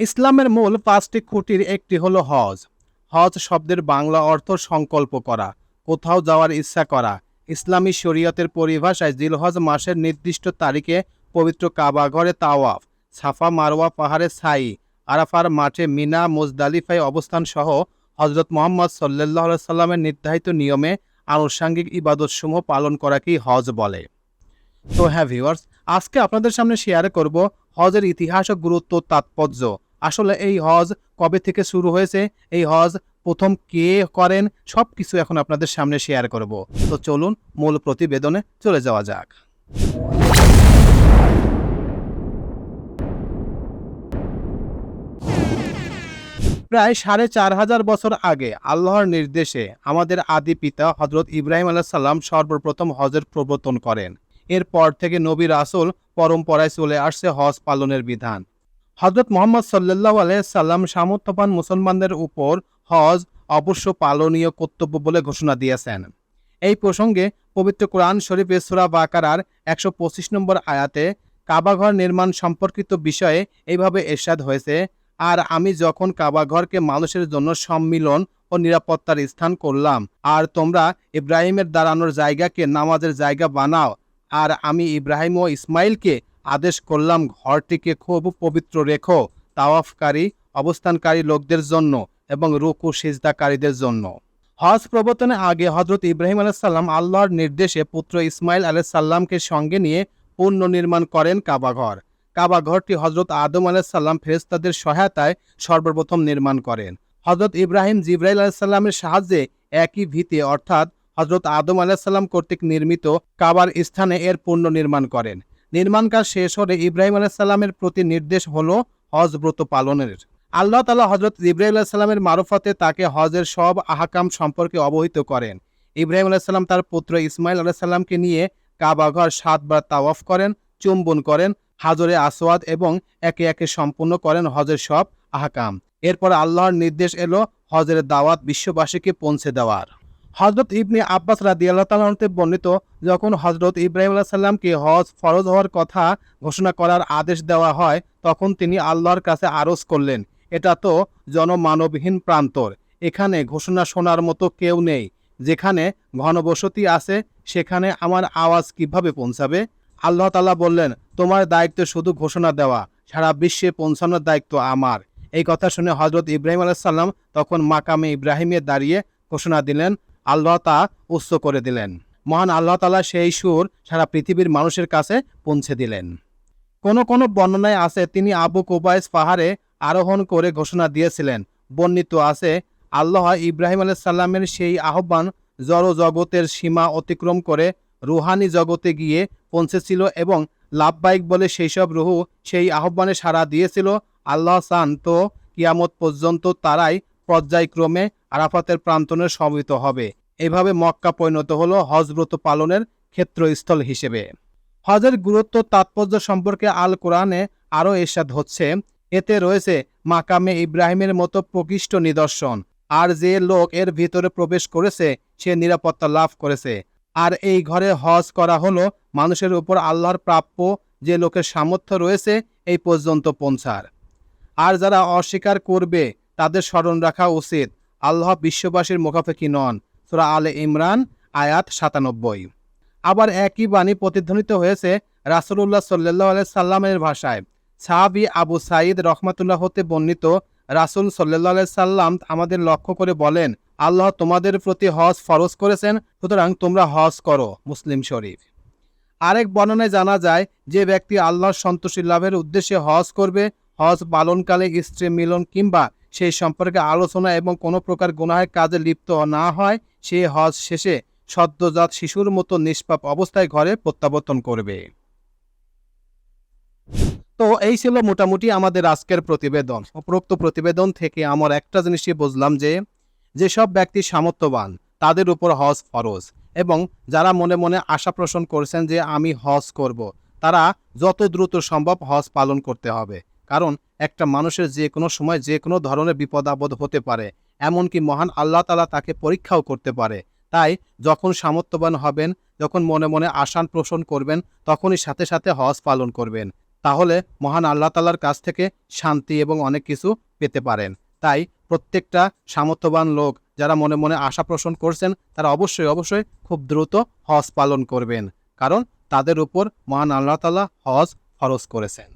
ইসলামের মূল পাঁচটি খুঁটির একটি হলো হজ। হজ শব্দের বাংলা অর্থ সংকল্প করা, কোথাও যাওয়ার ইচ্ছা করা। ইসলামী শরীয়তের পরিভাষায় জিলহজ মাসের নির্দিষ্ট তারিখে পবিত্র কাবা ঘরে তাওয়াফ, সাফা মারওয়া পাহাড়ে ছাই, আরাফার মাঠে মিনা, মুজদালিফায় অবস্থান সহ হজরত মোহাম্মদ সাল্লাহ সাল্লামের নির্ধারিত নিয়মে আনুষাঙ্গিক ইবাদতসমূহ পালন করাকেই হজ বলে। তো হ্যাঁ ভিউয়ার্স আজকে আপনাদের সামনে শেয়ার করব হজের ইতিহাস ও গুরুত্ব তাৎপর্য। আসলে এই হজ কবে থেকে শুরু হয়েছে? এই হজ প্রথম কে করেন? সব কিছু এখন আপনাদের সামনে শেয়ার করব। তো চলুন মূল প্রতিবেদনে চলে যাওয়া যাক। প্রায় সাড়ে চার হাজার বছর আগে আল্লাহর নির্দেশে আমাদের আদি পিতা হজরত ইব্রাহিম আলাহ সাল্লাম সর্বপ্রথম হজের প্রবর্তন করেন। এরপর থেকে নবী রাসুল পরম্পরায় চলে আসছে হজ পালনের বিধান। হজরত মোহাম্মদ সাল্লাহ আলাইসাল্লাম সামর্থ্যবান মুসলমানদের উপর হজ অবশ্য পালনীয় কর্তব্য বলে ঘোষণা দিয়েছেন। এই প্রসঙ্গে পবিত্র কোরআন শরীফে সুরা বাকারার একশো পঁচিশ নম্বর আয়াতে কাবাঘর নির্মাণ সম্পর্কিত বিষয়ে এইভাবে এরশাদ হয়েছে, আর আমি যখন কাবাঘরকে মানুষের জন্য সম্মিলন ও নিরাপত্তার স্থান করলাম, আর তোমরা ইব্রাহিমের দাঁড়ানোর জায়গাকে নামাজের জায়গা বানাও, আর আমি ইব্রাহিম ও ইসমাইলকে আদেশ করলাম ঘরটিকে খুব পবিত্র রেখো, তাওয়াফকারী, অবস্থানকারী লোকদের জন্য এবং রুকু সিজদাকারীদের জন্য। হজ প্রবর্তনের আগে হজরত ইব্রাহিম আলাইসাল্লাম আল্লাহর নির্দেশে পুত্র ইসমাইল আলাইসাল্লামকে সঙ্গে নিয়ে পুনর্নির্মাণ করেন কাবাঘর কাবাঘরটি হজরত আদম আলাইসাল্লাম ফেরেস্তাদের সহায়তায় সর্বপ্রথম নির্মাণ করেন। হজরত ইব্রাহিম জিব্রাইল আলাইসাল্লামের সাহায্যে একই ভিতে, অর্থাৎ হজরত আদম আলাহিসাল্লাম কর্তৃক নির্মিত কাবার স্থানে এর পুনর্নির্মাণ করেন। নির্মাণ কাজ শেষ হলে ইব্রাহিম আলাহিসাল্লামের প্রতি নির্দেশ হল হজ ব্রত পালনের। আল্লাহ তালা হজরত ইব্রাহিম আলাহিসাল্লামের মারফতে তাকে হজের সব আহাকাম সম্পর্কে অবহিত করেন। ইব্রাহিম আলাহিসাল্লাম তার পুত্র ইসমাইল আলাহিসাল্লামকে নিয়ে কাবাঘর সাতবার তাওয়াফ করেন, চুম্বন করেন, হাজরে আসওয়াদ এবং একে একে সম্পূর্ণ করেন হজের সব আহকাম। এরপর আল্লাহর নির্দেশ এলো হজের দাওয়াত বিশ্ববাসীকে পৌঁছে দেওয়ার। হজরত ইবনে আব্বাস রাদি আল্লাহ তালাহতে বর্ণিত, যখন হজরত ইব্রাহিম আল্লাহ সাল্লামকে হজ ফরজ হওয়ার কথা ঘোষণা করার আদেশ দেওয়া হয়, তখন তিনি আল্লাহর কাছে আরজ করলেন। এটা তো জনমানবহীন প্রান্তর। এখানে ঘোষণা শোনার মতো কেউ নেই। যেখানে ঘনবসতি আছে, সেখানে আমার আওয়াজ কীভাবে পৌঁছাবে? আল্লাহ তালা বললেন, তোমার দায়িত্ব শুধু ঘোষণা দেওয়া, সারা বিশ্বে পৌঁছানোর দায়িত্ব আমার। এই কথা শুনে হজরত ইব্রাহিম আলাইসাল্লাম তখন মাকামে ইব্রাহিমে দাঁড়িয়ে ঘোষণা দিলেন আল্লাহ তা উচ্চ করে দিলেন। মহান আল্লাহ তালা সেই সুর সারা পৃথিবীর মানুষের কাছে পৌঁছে দিলেন। কোন কোন বর্ণনায় আছে, তিনি আবু কোবাইস পাহাড়ে আরোহণ করে ঘোষণা দিয়েছিলেন। বর্ণিত আছে, আল্লাহ ইব্রাহিম আলাইসাল্লামের সেই আহ্বান জড় জগতের সীমা অতিক্রম করে রুহানি জগতে গিয়ে পৌঁছেছিল এবং লাভবাহিক বলে সেই সব রুহু সেই আহ্বানে সাড়া দিয়েছিল। আল্লাহ সান তো কিয়ামত পর্যন্ত তারাই পর্যায়ক্রমে আরাফাতের প্রান্তনে সমবেত হবে। এভাবে মক্কা পরিণত হল হজব্রত পালনের ক্ষেত্রস্থল হিসেবে। হজের গুরুত্ব তাৎপর্য সম্পর্কে আল কোরআনে আরও এরশাদ হচ্ছে। এতে রয়েছে মাকামে ইব্রাহিমের মতো প্রকৃষ্ট নিদর্শন। আর যে লোক এর ভিতরে প্রবেশ করেছে, সে নিরাপত্তা লাভ করেছে। আর এই ঘরে হজ করা হলো মানুষের উপর আল্লাহর প্রাপ্য যে লোকের সামর্থ্য রয়েছে, এই পর্যন্ত পৌঁছার। আর যারা অস্বীকার করবে তাদের স্মরণ রাখা উচিত। আল্লাহ বিশ্ববাসীর মুখাপেক্ষী নন। সুরা আলে ইমরান, আয়াত সাতানব্বই। আবার একই বাণী প্রতিধ্বনিত হয়েছে রাসুল্লাহ সাল্লাহ আলাই সাল্লামের ভাষায়। সাহাবি আবু সাঈদ রহমাতুল্লাহ হতে বর্ণিত রাসুল সাল্লাহ সাল্লাম আমাদের লক্ষ্য করে বলেন, আল্লাহ তোমাদের প্রতি হজ ফরজ করেছেন, সুতরাং তোমরা হজ করো। মুসলিম শরীফ। আরেক বর্ণনায় জানা যায়, যে ব্যক্তি আল্লাহর সন্তোষী লাভের উদ্দেশ্যে হজ করবে, হজ পালনকালে স্ত্রী মিলন কিংবা সেই সম্পর্কে আলোচনা এবং কোনো প্রকার গুনাহের কাজে লিপ্ত না হয়, সে হজ শেষে সদ্যজাত শিশুর মতো নিষ্পাপ অবস্থায় ঘরে প্রত্যাবর্তন করবে তো এই ছিল মোটামুটি আমাদের আজকের প্রতিবেদন উপরোক্ত প্রতিবেদন থেকে আমার একটা জিনিসই বুঝলাম যে, যেসব ব্যক্তি সামর্থ্যবান, তাদের উপর হজ ফরজ এবং যারা মনে মনে আশা পোষণ করছেন যে আমি হজ করব। তারা যত দ্রুত সম্ভব হজ পালন করতে হবে কারণ একটা মানুষের যে কোনো সময় যে কোনো ধরনের বিপদ আপদ হতে পারে, এমনকি মহান আল্লাহ তালা তাকে পরীক্ষাও করতে পারে। তাই যখন সামর্থ্যবান হবেন, যখন মনে মনে আশান পোষণ করবেন, তখনই সাথে সাথে হজ পালন করবেন। তাহলে মহান আল্লাহ তালার কাছ থেকে শান্তি এবং অনেক কিছু পেতে পারেন। তাই প্রত্যেকটা সামর্থ্যবান লোক যারা মনে মনে আশা পোষণ করছেন, তারা অবশ্যই অবশ্যই খুব দ্রুত হজ পালন করবেন। কারণ তাদের উপর মহান আল্লাহ তালা হজ ফরজ করেছেন।